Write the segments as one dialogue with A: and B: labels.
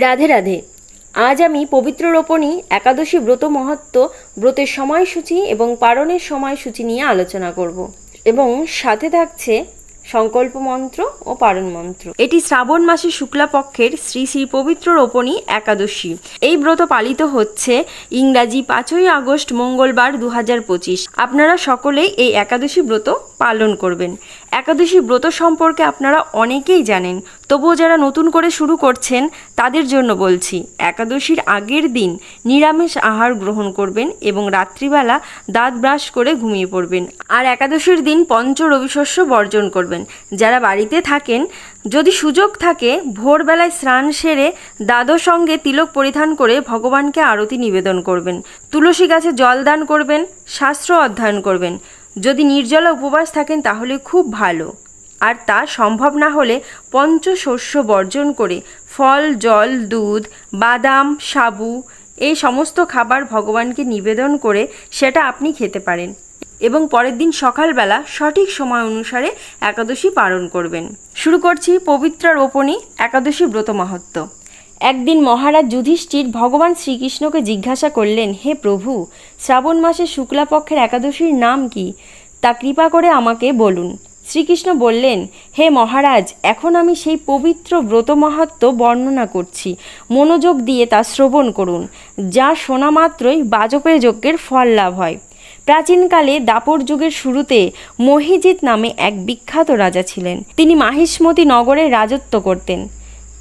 A: রাধে রাধে। আজ আমি পবিত্র রোপণী একাদশী ব্রত মহাত্ম ব্রতের সময়সূচি এবং পারণের সময়সূচি নিয়ে আলোচনা করব এবং সাথে থাকছে সংকল্প মন্ত্র ও পারণ মন্ত্র। এটি শ্রাবণ মাসের শুক্লাপক্ষের শ্রী শ্রী পবিত্র রোপণী একাদশী। এই ব্রত পালিত হচ্ছে ইংরাজি পাঁচই আগস্ট মঙ্গলবার দু পঁচিশ। আপনারা সকলেই এই একাদশী ব্রত পালন করবেন। একাদশী ব্রত সম্পর্কে আপনারা অনেকেই জানেন। তবুও যারা নতুন করে শুরু করছেন, তাদের জন্য বলছি, একাদশীর আগের দিন নিরামিষ আহার গ্রহণ করবেন এবং রাত্রিবেলা দাঁত ব্রাশ করে ঘুমিয়ে পড়বেন। আর একাদশীর দিন পঞ্চ রবিশস্য বর্জন করবেন। যারা বাড়িতে থাকেন, যদি সুযোগ থাকে, ভোরবেলায় স্নান সেরে দাদর সঙ্গে তিলক পরিধান করে ভগবানকে আরতি নিবেদন করবেন। তুলসী গাছে জল দান করবেন, শাস্ত্র অধ্যয়ন করবেন। যদি নির্জলা উপবাস থাকেন, তাহলে খুব ভালো। আর তা সম্ভব না হলে পঞ্চশস্য বর্জন করে ফল, জল, দুধ, বাদাম, সাবু, এই সমস্ত খাবার ভগবানকে নিবেদন করে সেটা আপনি খেতে পারেন এবং পরের দিন সকালবেলা সঠিক সময় অনুসারে একাদশী পালন করবেন। শুরু করছি পবিত্র রোপণী একাদশী ব্রত মাহাত্ম্য। একদিন মহারাজ যুধিষ্ঠির ভগবান শ্রীকৃষ্ণকে জিজ্ঞাসা করলেন, হে প্রভু, শ্রাবণ মাসে শুক্লাপক্ষের একাদশীর নাম কি? তা কৃপা করে আমাকে বলুন। শ্রীকৃষ্ণ বললেন, হে মহারাজ, এখন আমি সেই পবিত্র ব্রত মাহাত্ম বর্ণনা করছি। মনোযোগ দিয়ে তা শ্রবণ করুন, যা শোনা মাত্রই বাজপেয় যজ্ঞের ফল লাভ হয়। প্রাচীনকালে দাপর যুগের শুরুতে মহিজিৎ নামে এক বিখ্যাত রাজা ছিলেন। তিনি মাহিষ্মতি নগরে রাজত্ব করতেন।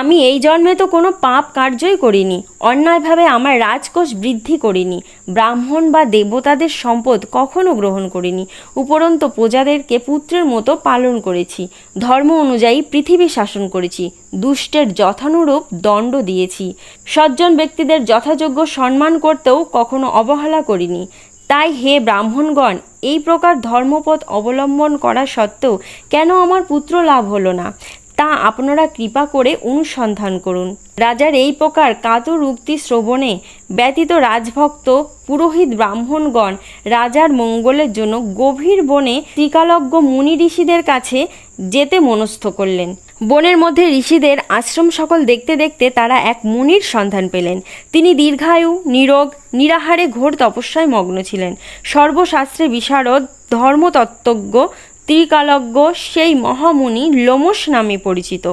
A: আমি এই জন্মে তো কোনো পাপ কার্যই করিনি, অন্যায়ভাবে আমার রাজকোষ বৃদ্ধি করিনি, ব্রাহ্মণ বা দেবতাদের সম্পদ কখনো গ্রহণ করিনি, উপরন্ত প্রজাদেরকে পুত্রের মতো পালন করেছি, ধর্ম অনুযায়ী পৃথিবী শাসন করেছি, দুষ্টের যথানুরূপ দণ্ড দিয়েছি, সজ্জন ব্যক্তিদের যথাযোগ্য সম্মান করতেও কখনো অবহেলা করিনি। তাই হে ব্রাহ্মণগণ, এই প্রকার ধর্মপথ অবলম্বন করা সত্ত্বেও কেন আমার পুত্র লাভ হলো না? তা আপনারা কৃপা করে অনুসন্ধান করুন। রাজার এই প্রকার কাতর উক্তি শ্রবণে ব্যতীত রাজভক্ত, পুরোহিত ব্রাহ্মণগণ রাজার মঙ্গলের জন্য গভীর বনে ত্রিকালজ্ঞ মুনি ঋষিদের কাছে যেতে মনস্থ করলেন। বনের মধ্যে ঋষিদের আশ্রম সকল দেখতে দেখতে তারা এক মুনির সন্ধান পেলেন। তিনি দীর্ঘায়ু, নিরোগ, নিরাহারে ঘোর তপস্যায় মগ্ন ছিলেন। সর্বশাস্ত্রে বিশারদ, ধর্মতত্ত্বজ্ঞ ত্রিকালজ্ঞ সেই মহামুনি লোমস নামে পরিচিত।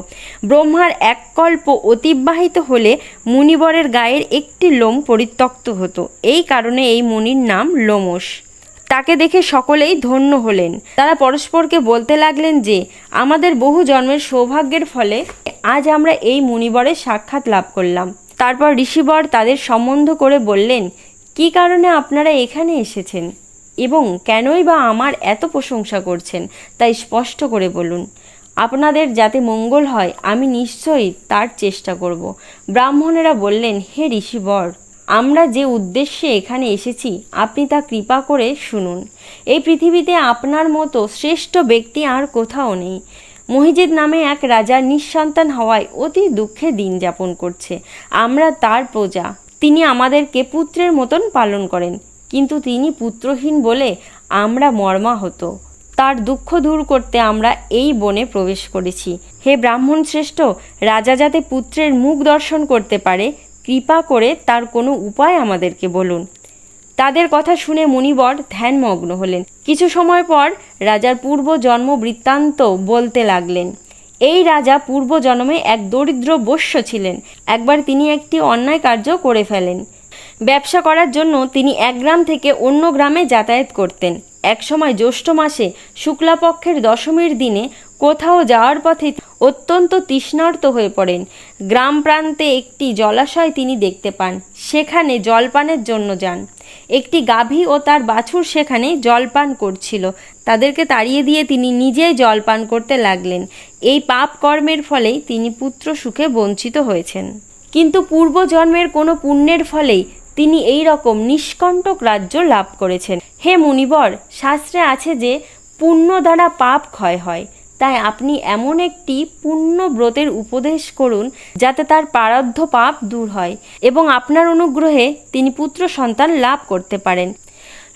A: ব্রহ্মার এক কল্প অতিবাহিত হলে মুনিবরের গায়ের একটি লোম পরিত্যক্ত হতো। এই কারণে এই মুনির নাম লোমস তাকে দেখে সকলেই ধন্য হলেন। তারা পরস্পরকে বলতে লাগলেন যে, আমাদের বহু জন্মের সৌভাগ্যের ফলে আজ আমরা এই মুনিবরের সাক্ষাৎ লাভ করলাম। তারপর ঋষিবর তাদের সম্বন্ধ করে বললেন, কী কারণে আপনারা এখানে এসেছেন? এবং কেনই বা আমার এত প্রশংসা করছেন, তাই স্পষ্ট করে বলুন। আপনাদের যাতে মঙ্গল হয়, আমি নিশ্চয়ই তার চেষ্টা করব। ব্রাহ্মণেরা বললেন, হে ঋষিবর, আমরা যে উদ্দেশ্যে এখানে এসেছি, আপনি তা কৃপা করে শুনুন। এই পৃথিবীতে আপনার মতো শ্রেষ্ঠ ব্যক্তি আর কোথাও নেই। মহিজিদ নামে এক রাজা নিঃসন্তান হওয়ায় অতি দুঃখে দিন যাপন করছে। আমরা তার প্রজা, তিনি আমাদেরকে পুত্রের মতন পালন করেন। কিন্তু তিনি পুত্রহীন বলে আমরা মর্মাহত। তার দুঃখ দূর করতে আমরা এই বনে প্রবেশ করেছি। হে ব্রাহ্মণ শ্রেষ্ঠ, রাজা যাতে পুত্রের মুখ দর্শন করতে পারে, কৃপা করে তার কোনো উপায় আমাদেরকে বলুন। তাদের কথা শুনে মুনিবর ধ্যানমগ্ন হলেন। কিছু সময় পর রাজার পূর্ব জন্ম বৃত্তান্ত বলতে লাগলেন, এই রাজা পূর্ব জন্মে এক দরিদ্র বস্য ছিলেন। একবার তিনি একটি অন্যায় কার্য করে ফেলেন। ব্যবসা করার জন্য তিনি এক গ্রাম থেকে অন্য গ্রামে যাতায়াত করতেন। একসময় জ্যৈষ্ঠ মাসে শুক্লাপক্ষের দশমীর দিনে কোথাও যাওয়ার পথে অত্যন্ত তৃষ্ণার্ত হয়ে পড়েন। গ্রাম প্রান্তে একটি জলাশয় তিনি দেখতে পান। সেখানে জলপানের জন্য যান। একটি গাভী ও তার বাছুর সেখানে জলপান করছিল। তাদেরকে তাড়িয়ে দিয়ে তিনি নিজেই জলপান করতে লাগলেন। এই পাপ কর্মের ফলেই তিনি পুত্র সুখে বঞ্চিত হয়েছেন। কিন্তু পূর্বজন্মের কোনো পুণ্যের ফলেই তিনি এই রকম নিষ্কণ্টক রাজ্য লাভ করেছেন। হে মুনিবর, শাস্ত্রে আছে যে পুণ্য দ্বারা পাপ ক্ষয় হয়। তাই আপনি এমন একটি পুণ্য ব্রতের উপদেশ করুন, যাতে তার প্রারব্ধ পাপ দূর হয় এবং আপনার অনুগ্রহে তিনি পুত্র সন্তান লাভ করতে পারেন।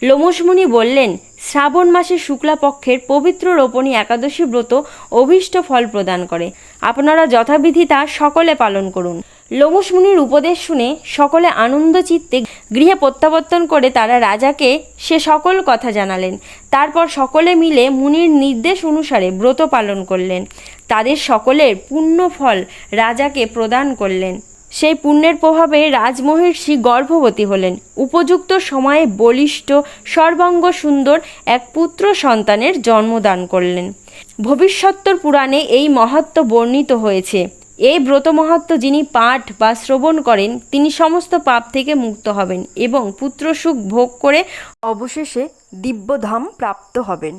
A: লোমসমুনি বললেন, শ্রাবণ মাসের শুক্লাপক্ষের পবিত্র রোপণী একাদশী ব্রত অভীষ্ট ফল প্রদান করে। আপনারা যথাবিধি তা সকলে পালন করুন। লোমস মুনির উপদেশ শুনে সকলে আনন্দ চিত্তে গৃহে প্রত্যাবর্তন করে তারা রাজাকে সে সকল কথা জানালেন। তারপর সকলে মিলে মুনির নির্দেশ অনুসারে ব্রত পালন করলেন। তাদের সকলের পুণ্য ফল রাজাকে প্রদান করলেন। সেই পুণ্যের প্রভাবে রাজমহিষী গর্ভবতী হলেন। উপযুক্ত সময়ে বলিষ্ঠ, সর্বাঙ্গ সুন্দর এক পুত্র সন্তানের জন্মদান করলেন। ভবিষ্যত্তর পুরাণে এই মহাত্ম বর্ণিত হয়েছে। এই ব্রত মহাত্ম যিনি পাঠ বা শ্রবণ করেন, তিনি সমস্ত পাপ থেকে মুক্ত হবেন এবং পুত্রসুখ ভোগ করে অবশেষে দিব্যধাম প্রাপ্ত হবেন।